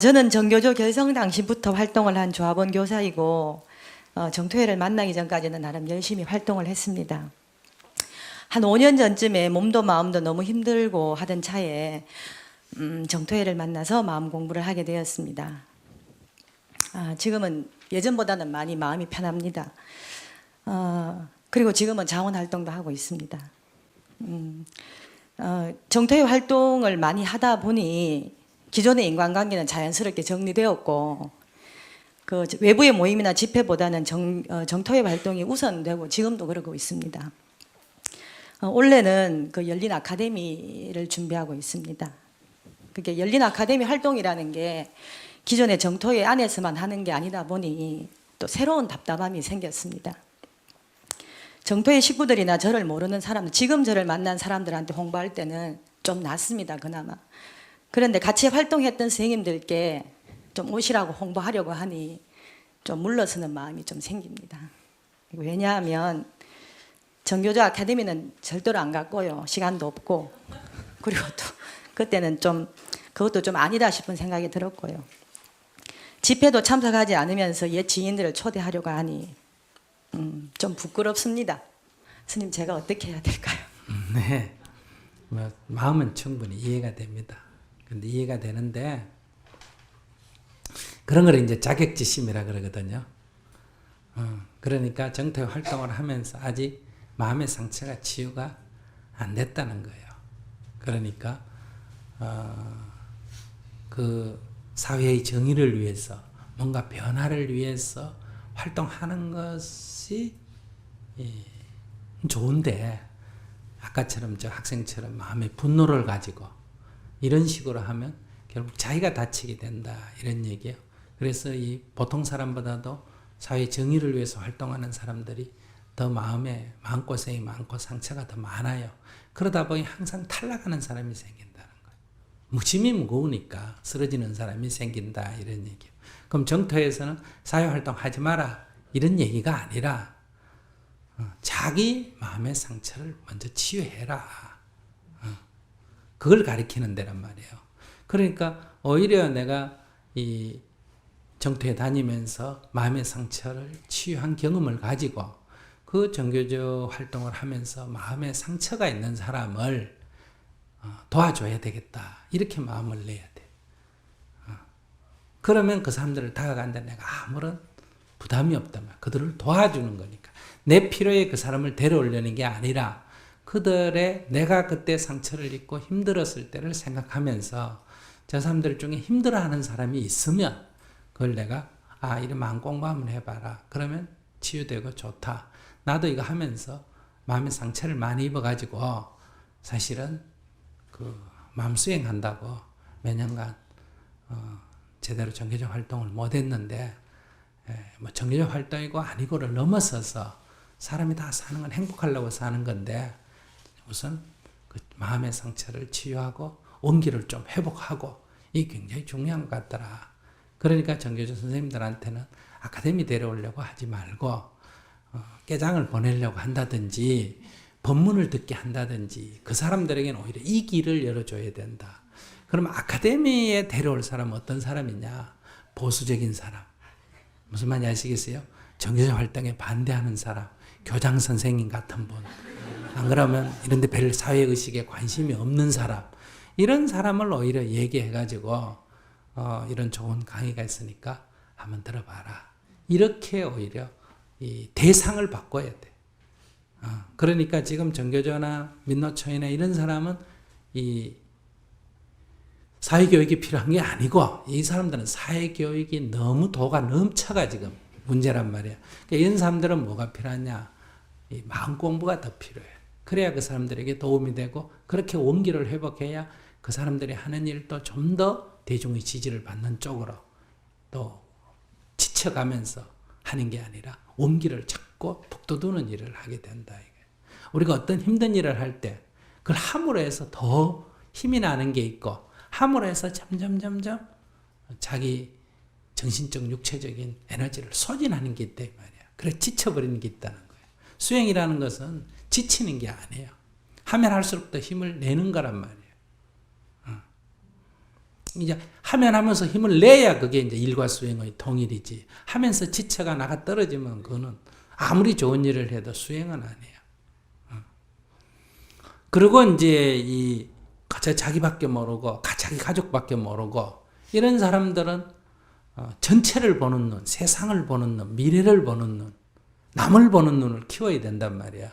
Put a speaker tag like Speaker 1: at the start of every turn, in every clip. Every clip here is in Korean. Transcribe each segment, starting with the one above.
Speaker 1: 저는 정교조 결성 당시부터 활동을 한 조합원 교사이고 어, 정토회를 만나기 전까지는 나름 열심히 활동을 했습니다. 한 5년 전쯤에 몸도 마음도 너무 힘들고 하던 차에 음, 정토회를 만나서 마음 공부를 하게 되었습니다. 아, 지금은 예전보다는 많이 마음이 편합니다. 어, 그리고 지금은 자원 활동도 하고 있습니다. 음, 어, 정토회 활동을 많이 하다 보니 기존의 인간관계는 자연스럽게 정리되었고 그 외부의 모임이나 집회보다는 정, 어, 정토회 활동이 우선되고 지금도 그러고 있습니다. 어, 올해는 그 열린 아카데미를 준비하고 있습니다. 그게 열린 아카데미 활동이라는 게 기존의 정토회 안에서만 하는 게 아니다 보니 또 새로운 답답함이 생겼습니다. 정토회 식구들이나 저를 모르는 사람들, 지금 저를 만난 사람들한테 홍보할 때는 좀 낫습니다, 그나마. 그런데 같이 활동했던 선생님들께 좀 오시라고 홍보하려고 하니 좀 물러서는 마음이 좀 생깁니다. 왜냐하면 정교조 아카데미는 절대로 안 갔고요. 시간도 없고. 그리고 또 그때는 좀 그것도 좀 아니다 싶은 생각이 들었고요. 집회도 참석하지 않으면서 옛 지인들을 초대하려고 하니 음, 좀 부끄럽습니다. 스님 제가 어떻게 해야 될까요?
Speaker 2: 네. 뭐 마음은 충분히 이해가 됩니다. 근데 이해가 되는데 그런 걸 이제 자격지심이라 그러거든요. 어, 그러니까 정토 활동을 하면서 아직 마음의 상처가 치유가 안 됐다는 거예요. 그러니까 어, 그 사회의 정의를 위해서 뭔가 변화를 위해서 활동하는 것이 예, 좋은데 아까처럼 저 학생처럼 마음의 분노를 가지고 이런 식으로 하면 결국 자기가 다치게 된다 이런 얘기예요. 그래서 이 보통 사람보다도 사회 정의를 위해서 활동하는 사람들이 더 마음에 마음고생이 많고 상처가 더 많아요. 그러다 보니 항상 탈락하는 사람이 생긴다는 거예요. 무심이 무거우니까 쓰러지는 사람이 생긴다 이런 얘기예요. 그럼 정토에서는 사회활동 하지 마라 이런 얘기가 아니라 어, 자기 마음의 상처를 먼저 치유해라. 어, 그걸 가리키는 데란 말이에요. 그러니까 오히려 내가 이 정토에 다니면서 마음의 상처를 치유한 경험을 가지고 그 정교조 활동을 하면서 마음의 상처가 있는 사람을 어, 도와줘야 되겠다. 이렇게 마음을 내야 돼. 어. 그러면 그 사람들을 다가간다. 내가 아무런 부담이 없다면 그들을 도와주는 거니까. 내 필요에 그 사람을 데려오려는 게 아니라 그들의 내가 그때 상처를 입고 힘들었을 때를 생각하면서 저 사람들 중에 힘들어하는 사람이 있으면 그걸 내가 아 이런 마음 공부 한번 해봐라. 그러면 치유되고 좋다. 나도 이거 하면서 마음의 상처를 많이 입어가지고 사실은 그 마음 수행한다고 몇 년간 어 제대로 정교적 활동을 못했는데 예, 뭐 정교적 활동이고 아니고를 넘어서서 사람이 다 사는 건 행복하려고 사는 건데 우선 그 마음의 상처를 치유하고 온기를 좀 회복하고 이게 굉장히 중요한 것 같더라. 그러니까 정교조 선생님들한테는 아카데미 데려오려고 하지 말고 어, 깨장을 보내려고 한다든지 법문을 듣게 한다든지 그 사람들에게는 오히려 이 길을 열어줘야 된다. 그럼 아카데미에 데려올 사람은 어떤 사람이냐? 보수적인 사람. 무슨 말인지 아시겠어요? 정교조 활동에 반대하는 사람. 교장 선생님 같은 분. 안 그러면 이런데 별 사회의식에 관심이 없는 사람. 이런 사람을 오히려 얘기해가지고, 어, 이런 좋은 강의가 있으니까 한번 들어봐라. 이렇게 오히려 이 대상을 바꿔야 돼. 어, 그러니까 지금 정교조나 민노총이나 이런 사람은 이 사회교육이 필요한 게 아니고 이 사람들은 사회교육이 너무 도가 넘쳐가 지금 문제란 말이야. 그러니까 이런 사람들은 뭐가 필요하냐? 이 마음 공부가 더 필요해. 그래야 그 사람들에게 도움이 되고 그렇게 원기를 회복해야 그 사람들이 하는 일도 좀 더 대중의 지지를 받는 쪽으로 또 지쳐가면서 하는 게 아니라 원기를 찾고 북돋우는 일을 하게 된다. 우리가 어떤 힘든 일을 할 때 그걸 함으로 해서 더 힘이 나는 게 있고 함으로 해서 점점 점점 자기 정신적 육체적인 에너지를 소진하는 게 있다 이 말이야. 그래 지쳐버리는 게 있다는 거예요. 수행이라는 것은 지치는 게 아니에요. 하면 할수록 더 힘을 내는 거란 말이에요. 어. 이제 하면 하면서 힘을 내야 그게 이제 일과 수행의 통일이지. 하면서 지체가 나가 떨어지면 그거는 아무리 좋은 일을 해도 수행은 아니에요. 어. 그리고 이제 이 자- 자기밖에 모르고 가- 자기 가족밖에 모르고 이런 사람들은 어, 전체를 보는 눈, 세상을 보는 눈, 미래를 보는 눈, 남을 보는 눈을 키워야 된단 말이야.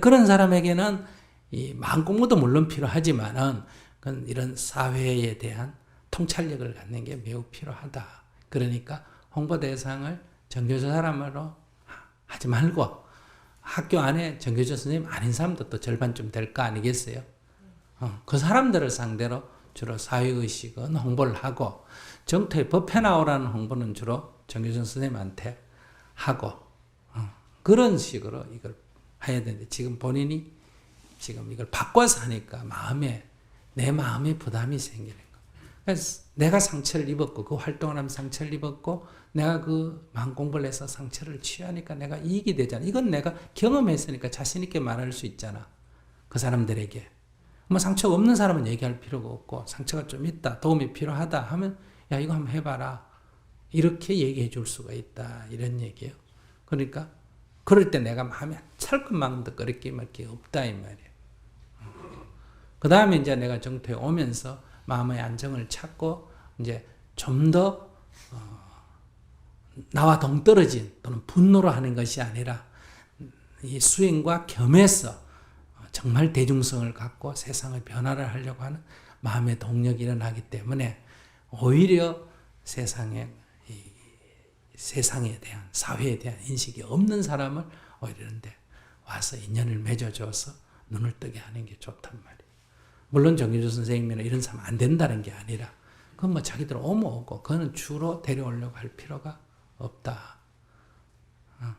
Speaker 2: 그런 사람에게는 이 마음 공부도 물론 필요하지만은 이런 사회에 대한 통찰력을 갖는 게 매우 필요하다. 그러니까 홍보 대상을 정교조 사람으로 하- 하지 말고 학교 안에 정교조 선생님 아닌 사람도 또 절반쯤 될 거 아니겠어요? 어, 그 사람들을 상대로 주로 사회의식은 홍보를 하고 정토의 법해 나오라는 홍보는 주로 정교조 선생님한테 하고 어, 그런 식으로 이걸 해야 되는데 지금 본인이 지금 이걸 바꿔서 하니까 마음에 내 마음에 부담이 생기는 거. 그래서 내가 상처를 입었고 그 활동을 하면 상처를 입었고 내가 그 마음 공부를 해서 상처를 취하니까 내가 이익이 되잖아. 이건 내가 경험했으니까 자신 있게 말할 수 있잖아. 그 사람들에게. 뭐 상처 없는 사람은 얘기할 필요가 없고 상처가 좀 있다. 도움이 필요하다 하면 야 이거 한번 해봐라. 이렇게 얘기해 줄 수가 있다. 이런 얘기예요. 그러니까 그럴 때 내가 철큼만큼도 끓이게 말게 없다 이 말이에요. 그 다음에 이제 내가 정토에 오면서 마음의 안정을 찾고 이제 좀더 어, 나와 동떨어진 또는 분노로 하는 것이 아니라 이 수행과 겸해서 정말 대중성을 갖고 세상의 변화를 하려고 하는 마음의 동력이 일어나기 때문에 오히려 세상에 이 세상에 대한 사회에 대한 인식이 없는 사람을 오히려 이런데 와서 인연을 맺어줘서 눈을 뜨게 하는 게 좋단 말이에요. 물론 정규조 선생님이나 이런 사람 안 된다는 게 아니라 그건 뭐 자기들 오면 오고 그거는 주로 데려오려고 할 필요가 없다. 어.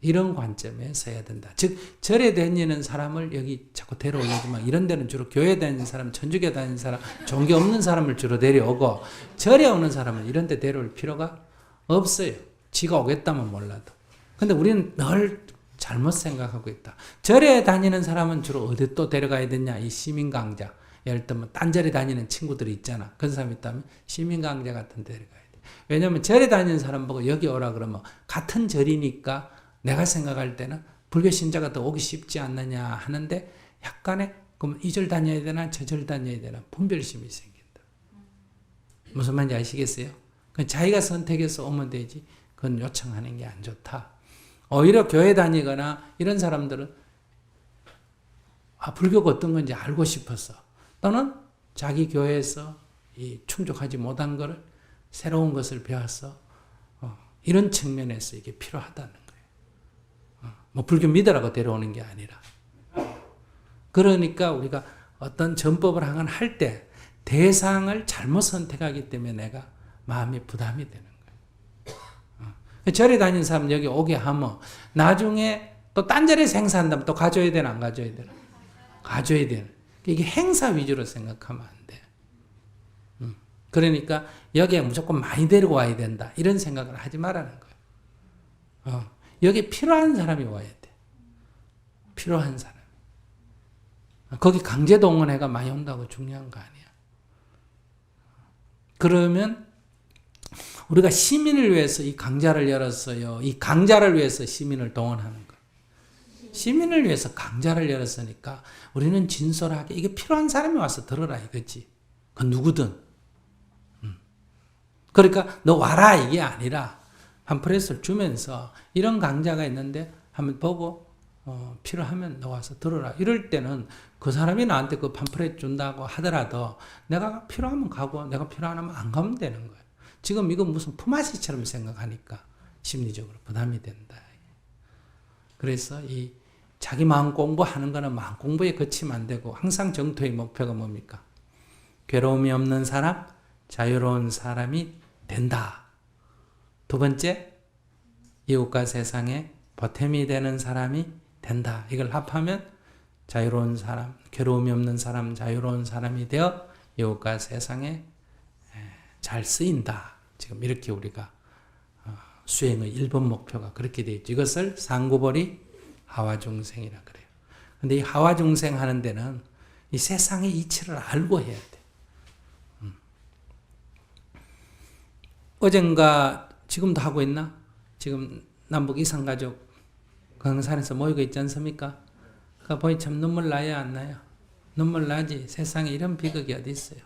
Speaker 2: 이런 관점에서 해야 된다. 즉 절에 다니는 사람을 여기 자꾸 데려오려지만 이런 데는 주로 교회 다니는 사람, 천주교 다니는 사람, 종교 없는 사람을 주로 데려오고 절에 오는 사람은 이런 데 데려올 필요가 없어요. 지가 오겠다면 몰라도. 근데 우리는 늘 잘못 생각하고 있다. 절에 다니는 사람은 주로 어디 또 데려가야 되냐? 이 시민 강좌. 예를 들면 딴 절에 다니는 친구들이 있잖아. 그런 사람 있다면 시민 강좌 같은 데 데려가야 돼. 왜냐면 절에 다니는 사람 보고 여기 오라 그러면 같은 절이니까 내가 생각할 때는 불교 신자가 더 오기 쉽지 않느냐 하는데 약간의 그럼 이 절 다녀야 되나 저 절 다녀야 되나 분별심이 생긴다. 무슨 말인지 아시겠어요? 그 자기가 선택해서 오면 되지. 그건 요청하는 게 안 좋다. 오히려 교회 다니거나 이런 사람들은 아, 불교가 어떤 건지 알고 싶어서 또는 자기 교회에서 이 충족하지 못한 것을 새로운 것을 배워서 어, 이런 측면에서 이게 필요하다는 거예요. 어, 뭐 불교 믿으라고 데려오는 게 아니라. 그러니까 우리가 어떤 전법을 하건 할때 대상을 잘못 선택하기 때문에 내가 마음이 부담이 되는 거예요. 어. 절에 다니는 사람 여기 오게 하면 나중에 또 딴 절에 행사한다면 또 가져야 되나 안 가져야 되나? 가져야 되는. 이게 행사 위주로 생각하면 안 돼. 음. 그러니까 여기에 무조건 많이 데리고 와야 된다. 이런 생각을 하지 말라는 거예요. 어. 여기 필요한 사람이 와야 돼. 필요한 사람. 거기 강제 동원회가 많이 온다고 중요한 거 아니야. 그러면 우리가 시민을 위해서 이 강좌를 열었어요. 이 강좌를 위해서 시민을 동원하는 거예요. 시민을 위해서 강좌를 열었으니까 우리는 진솔하게 이게 필요한 사람이 와서 들어라 이거지. 그 누구든. 음. 그러니까 너 와라 이게 아니라 팜프렛을 주면서 이런 강좌가 있는데 한번 보고 어, 필요하면 너 와서 들어라. 이럴 때는 그 사람이 나한테 그 팜프렛 준다고 하더라도 내가 필요하면 가고 내가 필요 안 하면 안 가면 되는 거예요. 지금 이거 무슨 품앗이처럼 생각하니까 심리적으로 부담이 된다. 그래서 이 자기 마음 공부하는 거는 마음 공부에 그치면 안 되고 항상 정토의 목표가 뭡니까? 괴로움이 없는 사람, 자유로운 사람이 된다. 두 번째, 이웃과 세상에 보탬이 되는 사람이 된다. 이걸 합하면 자유로운 사람, 괴로움이 없는 사람, 자유로운 사람이 되어 이웃과 세상에 잘 쓰인다. 지금 이렇게 우리가 어, 수행의 1번 목표가 그렇게 되어 있죠. 이것을 상구벌이 하와중생이라 그래요. 근데 이 하와중생 하는 데는 이 세상의 이치를 알고 해야 돼. 음. 어젠가 지금도 하고 있나? 지금 남북 이산가족 강산에서 모이고 있지 않습니까? 그 보니 참 눈물 나야 안 나요? 눈물 나지. 세상에 이런 비극이 어디 있어요?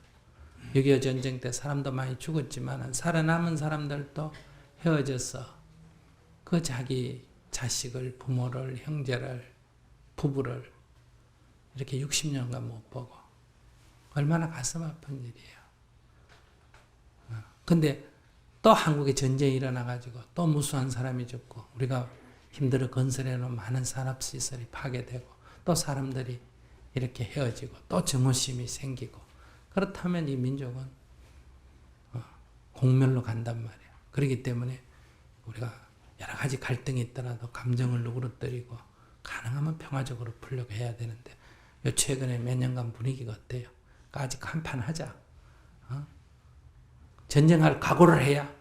Speaker 2: 6.25 전쟁 때 사람도 많이 죽었지만 살아남은 사람들도 헤어져서 그 자기 자식을, 부모를, 형제를, 부부를 이렇게 60년간 못 보고 얼마나 가슴 아픈 일이에요. 어, 근데 또 한국에 전쟁이 일어나가지고 또 무수한 사람이 죽고 우리가 힘들어 건설해놓은 많은 산업시설이 파괴되고 또 사람들이 이렇게 헤어지고 또 정오심이 생기고 그렇다면 이 민족은 어, 공멸로 간단 말이에요. 그렇기 때문에 우리가 여러 가지 갈등이 있더라도 감정을 누그러뜨리고 가능하면 평화적으로 풀려고 해야 되는데 요 최근에 몇 년간 분위기가 어때요? 그러니까 아직 한판 하자. 어? 전쟁할 각오를 해야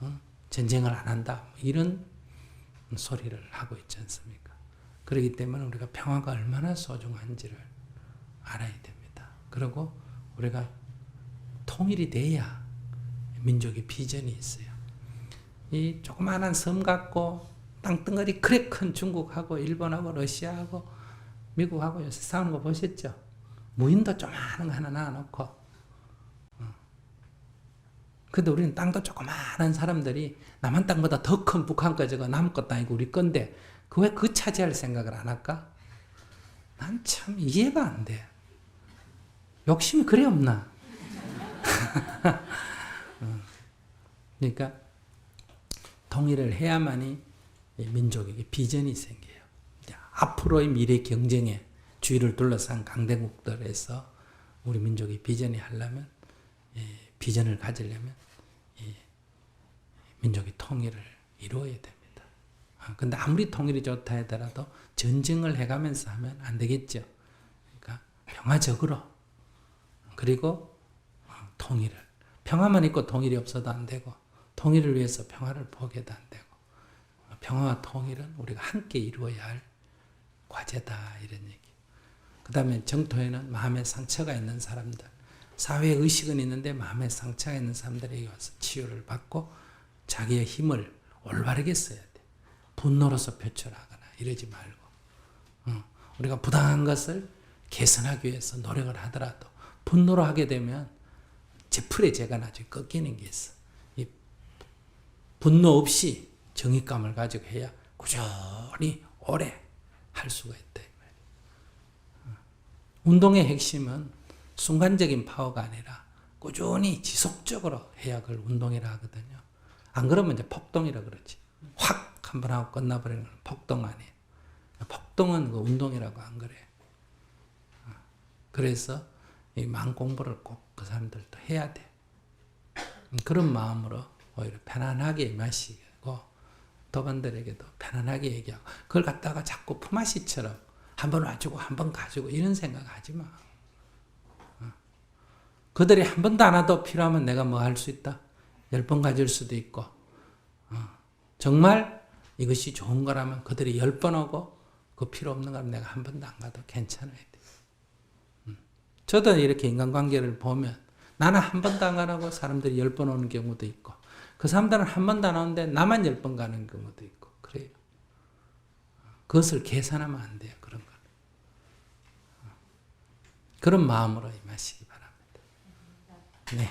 Speaker 2: 어? 전쟁을 안 한다. 뭐 이런 소리를 하고 있지 않습니까? 그렇기 때문에 우리가 평화가 얼마나 소중한지를 알아야 됩니다. 그리고 우리가 통일이 돼야 민족의 비전이 있어요. 이 조그마한 섬 같고 땅덩어리 그래 큰 중국하고 일본하고 러시아하고 미국하고 요새 싸우는 거 보셨죠? 무인도 조그마한 거 하나 놔놓고 어. 근데 우리는 땅도 조그마한 사람들이 남한 땅보다 더 큰 북한까지가 남의 것도 아니고 우리 건데 그 왜 그 차지할 생각을 안 할까? 난 참 이해가 안 돼. 욕심이 그래 없나? 어. 그러니까 통일을 해야만이 이 민족에게 비전이 생겨요. 앞으로의 미래 경쟁에 주위를 둘러싼 강대국들에서 우리 민족이 비전이 하려면 이 비전을 가지려면 이 민족의 통일을 이루어야 됩니다. 아, 근데 아무리 통일이 좋다 하더라도 전쟁을 해가면서 하면 안 되겠죠. 그러니까 평화적으로 그리고 어, 통일을 평화만 있고 통일이 없어도 안 되고 통일을 위해서 평화를 포기해도 안 되고 어, 평화와 통일은 우리가 함께 이루어야 할 과제다 이런 얘기. 그 다음에 정토에는 마음의 상처가 있는 사람들, 사회 의식은 있는데 마음의 상처가 있는 사람들에게 와서 치유를 받고 자기의 힘을 올바르게 써야 돼. 분노로서 표출하거나 이러지 말고 어, 우리가 부당한 것을 개선하기 위해서 노력을 하더라도 분노로 하게 되면 제풀의 제가 나중에 꺾이는 게 있어. 이 분노 없이 정의감을 가지고 해야 꾸준히 오래 할 수가 있다. 운동의 핵심은 순간적인 파워가 아니라 꾸준히 지속적으로 해야 그걸 운동이라 하거든요. 안 그러면 이제 폭동이라 그러지. 확 한 번 하고 끝나버리는 건 폭동 아니에요. 폭동은 그 운동이라고 안 그래. 어. 그래서 이 마음 공부를 꼭 그 사람들도 해야 돼. 음, 그런 마음으로 오히려 편안하게 마시고 도반들에게도 편안하게 얘기하고 그걸 갖다가 자꾸 품앗이처럼 한 번 와주고 한 번 가지고 이런 생각 하지 마. 어. 그들이 한 번도 안 와도 필요하면 내가 뭐 할 수 있다? 열 번 가질 수도 있고 어. 정말 이것이 좋은 거라면 그들이 열 번 오고 그 필요 없는 거라면 내가 한 번도 안 가도 괜찮아야 돼. 음. 저도 이렇게 인간관계를 보면 나는 한 번도 안 가고 사람들이 열 번 오는 경우도 있고 그 사람들은 한 번도 안 오는데 나만 열 번 가는 경우도 있고 그래요. 그것을 계산하면 안 돼요. 그런 거. 그런 마음으로 임하시기 바랍니다. 네.